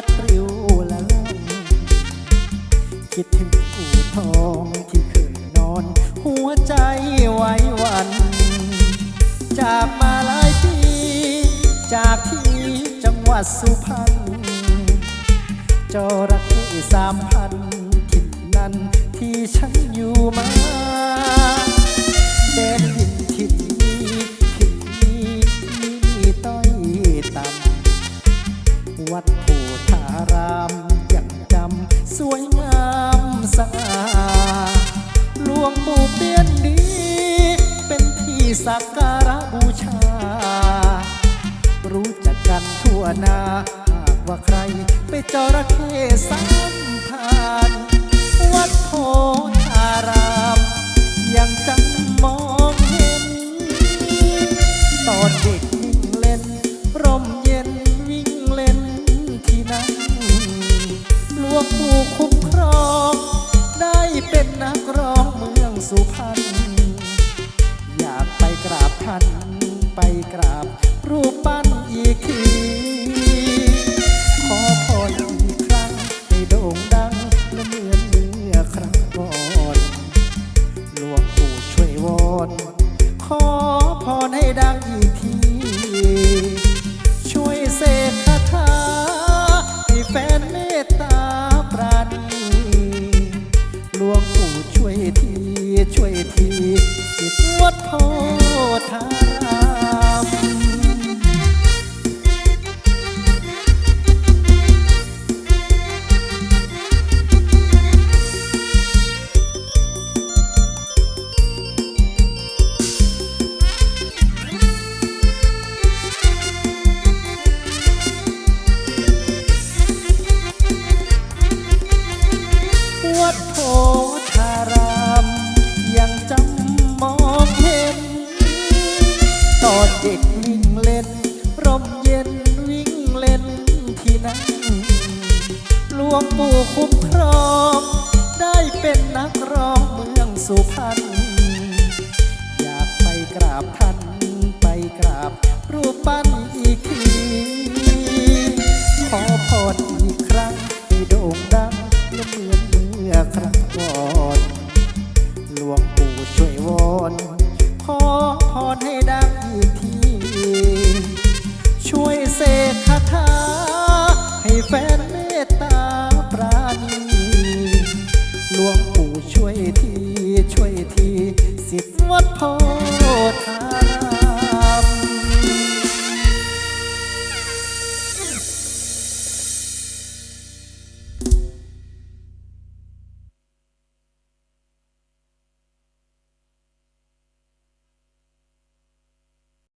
พัดปลิวละล่องคิดถึงกู่ทองที่เคยนอน หัวใจไว้วัน จากมาหลายปี จากที่จังหวัดสุพรรณจระเข้สามพันที่นั่นที่ฉันอยู่มา วัดโพธารามยังจำสวยงามสะอาดหลวงปู่เปี้ยนดี เป็นที่สักการะบูชา รู้จักกันทั่วนาหากว่าใครไปจระเข้สามพันวัดโพธาร นั้น หลวงปู่คุ้มครอง ได้เป็นนักร้องเมืองสุพรรณ แฟนเมตตาปราณีหลวงปู่ช่วยที ช่วยที สิทธิ์วัดโพธา